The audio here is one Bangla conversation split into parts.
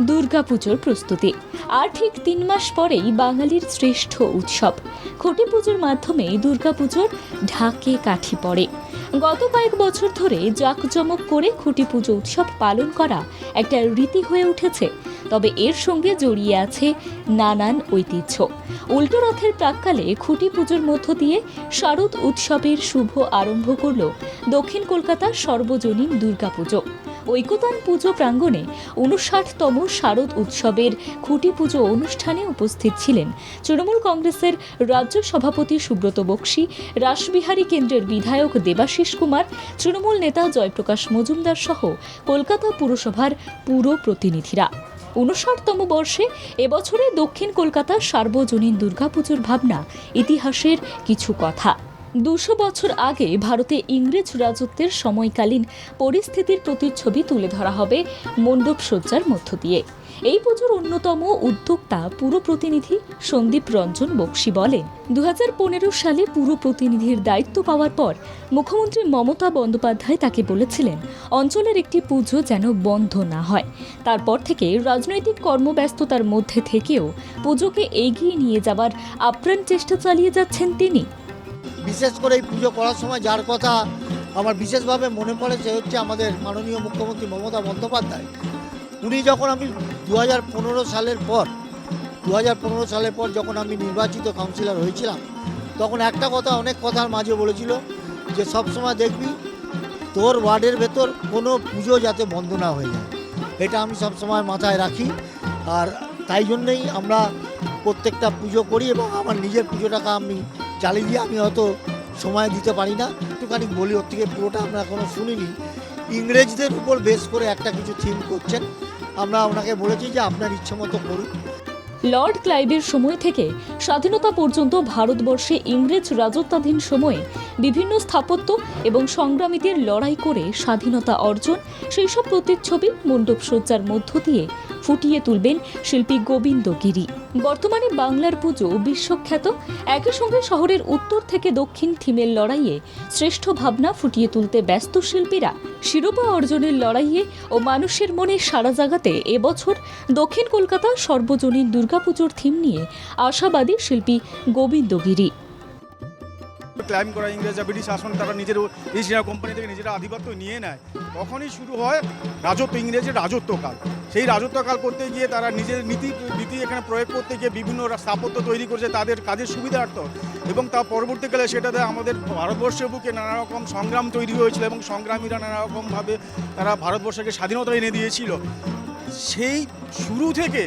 দুর্গাপুজোর প্রস্তুতি। আর ঠিক তিন মাস পরেই বাঙালির শ্রেষ্ঠ উৎসব। খুঁটি পুজোর মাধ্যমে দুর্গাপুজোর ঢাকে কাঠি পড়ে। গত কয়েক বছর ধরে জাঁকজমক করে খুঁটি পুজো উৎসব পালন করা একটা রীতি হয়ে উঠেছে। তবে এর সঙ্গে জড়িয়ে আছে নানান ঐতিহ্য। উল্টো রথের প্রাককালে খুঁটি পুজোর মধ্য দিয়ে শারদ উৎসবের শুভ আরম্ভ করল দক্ষিণ কলকাতার সর্বজনীন দুর্গাপুজো। ঐকতান পুজো প্রাঙ্গণে উনষাটতম শারদ উৎসবের খুঁটি পুজো অনুষ্ঠানে উপস্থিত ছিলেন তৃণমূল কংগ্রেসের রাজ্য সভাপতি সুব্রত বক্সি, রাসবিহারী কেন্দ্রের বিধায়ক দেবাশিস কুমার, তৃণমূল নেতা জয়প্রকাশ মজুমদার সহ কলকাতা পুরসভার পুরো প্রতিনিধিরা উনষাটতম বর্ষে এবছরে দক্ষিণ কলকাতার সার্বজনীন দুর্গাপুজোর ভাবনা ইতিহাসের কিছু কথা। দুশো বছর আগে ভারতে ইংরেজ রাজত্বের সময়কালীন পরিস্থিতির প্রতিচ্ছবি তুলে ধরা হবে মণ্ডপ সজ্জার মধ্য দিয়ে। এই পুজোর অন্যতম উদ্যোক্তা পুরো প্রতিনিধি সন্দীপ রঞ্জন বক্সি বলেন দু হাজার পনেরো সালে পুরো প্রতিনিধির দায়িত্ব পাওয়ার পর মুখ্যমন্ত্রী মমতা বন্দ্যোপাধ্যায় তাকে বলেছিলেন, অঞ্চলের একটি পুজো যেন বন্ধ না হয়। তারপর থেকে রাজনৈতিক কর্মব্যস্ততার মধ্যে থেকেও পুজোকে এগিয়ে নিয়ে যাবার আপ্রাণ চেষ্টা চালিয়ে যাচ্ছেন তিনি। বিশেষ করে এই পুজো করার সময় যার কথা আমার বিশেষভাবে মনে পড়ে সে হচ্ছে আমাদের মাননীয় মুখ্যমন্ত্রী মমতা বন্দ্যোপাধ্যায়। উনি যখন আমি দু হাজার পনেরো সালের পর দু হাজার পনেরো সালের পর যখন আমি নির্বাচিত কাউন্সিলর হয়েছিলাম, তখন একটা কথা অনেক কথার মাঝে বলেছিল যে সবসময় দেখবি, তোর ওয়ার্ডের ভেতর কোনো পুজো যাতে বন্ধ না হয়ে যায়। এটা আমি সবসময় মাথায় রাখি। আর তাই জন্যেই আমরা প্রত্যেকটা পুজো করি এবং আমার নিজের পুজোটাকে আমি চালিয়ে দিয়ে আমি হয়তো সময় দিতে পারি না। একটুখানি বলি, ওর থেকে পুরোটা আমরা এখনও শুনিনি। ইংরেজদের উপর বেশ করে একটা কিছু থিম করছেন। আমরা ওনাকে বলেছি যে আপনার ইচ্ছে মতো করুন। লর্ড ক্লাইভের সময় থেকে স্বাধীনতা পর্যন্ত ভারতবর্ষে ইংরেজ রাজত্বাধীন সময়ে বিভিন্ন স্থাপত্য এবং সংগ্রামীদের লড়াই করে স্বাধীনতা অর্জন, সেই সব প্রতিচ্ছবি মণ্ডপসজ্জার মধ্য দিয়ে ফুটিয়ে তুলবেন শিল্পী গোবিন্দ গিরি। বর্তমানে বাংলার পুজো বিশ্বখ্যাত। একই সঙ্গে শহরের উত্তর থেকে দক্ষিণ থিমের লড়াইয়ে শ্রেষ্ঠ ভাবনা ফুটিয়ে তুলতে ব্যস্ত শিল্পীরা শিরোপা অর্জনের লড়াইয়ে ও মানুষের মনে সাড়া জাগাতে এবছর দক্ষিণ কলকাতা সর্বজনীন দুর্গাপুজোর থিম নিয়ে আশাবাদী শিল্পী গোবিন্দ গিরি। ক্লাইম করা ইংরেজরা ব্রিটিশ শাসন তারা নিজের ইস্ট ইন্ডিয়া কোম্পানি থেকে নিজেরা আধিপত্য নিয়ে নেয়। তখনই শুরু হয় রাজত্ব, ইংরেজের রাজত্বকাল। সেই রাজত্বকাল করতে গিয়ে তারা নিজের নীতি নীতি এখানে প্রয়োগ করতে গিয়ে বিভিন্ন স্থাপত্য তৈরি করেছে তাদের কাজের সুবিধার্থ। এবং তা পরবর্তীকালে সেটাতে আমাদের ভারতবর্ষের বুকে নানা রকম সংগ্রাম তৈরি হয়েছিল এবং সংগ্রামীরা নানা রকমভাবে তারা ভারতবর্ষকে স্বাধীনতা এনে দিয়েছিল। সেই শুরু থেকে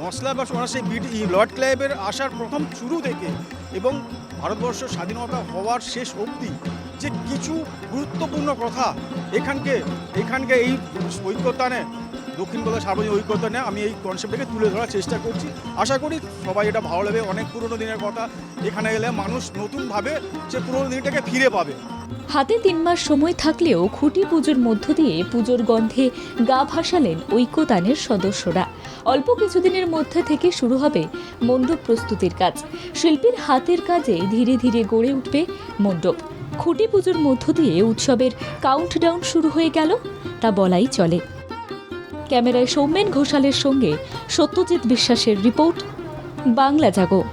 মশলা বা সোনা সেই বিট লর্ড ক্লাইভের আসার প্রথম শুরু থেকে এবং ভারতবর্ষ স্বাধীনতা হওয়ার শেষ অবধি যে কিছু গুরুত্বপূর্ণ কথা এখানকে এখানকে এই ঐক্যতানে, দক্ষিণ কলকাতা সার্বজনীন ঐক্যতানে আমি এই কনসেপ্টটাকে তুলে ধরার চেষ্টা করছি। আশা করি সবাই এটা ভালো লাগবে। অনেক পুরনো দিনের কথা। এখানে এলে মানুষ নতুনভাবে সে পুরনো দিনটাকে ফিরে পাবে। হাতে তিন মাস সময় থাকলেও খুঁটি পুজোর মধ্য দিয়ে পুজোর গন্ধে গা ভাসালেন ঐক্যতানের সদস্যরা। অল্প কিছুদিনের মধ্যে থেকে শুরু হবে মণ্ডপ প্রস্তুতির কাজ। শিল্পীর হাতের কাজে ধীরে ধীরে গড়ে উঠবে মণ্ডপ। খুঁটি পুজোর মধ্য দিয়ে উৎসবের কাউন্টডাউন শুরু হয়ে গেল, তা বলাই চলে। ক্যামেরায় সৌমেন ঘোষালের সঙ্গে সত্যজিৎ বিশ্বাসের রিপোর্ট, বাংলা জাগো।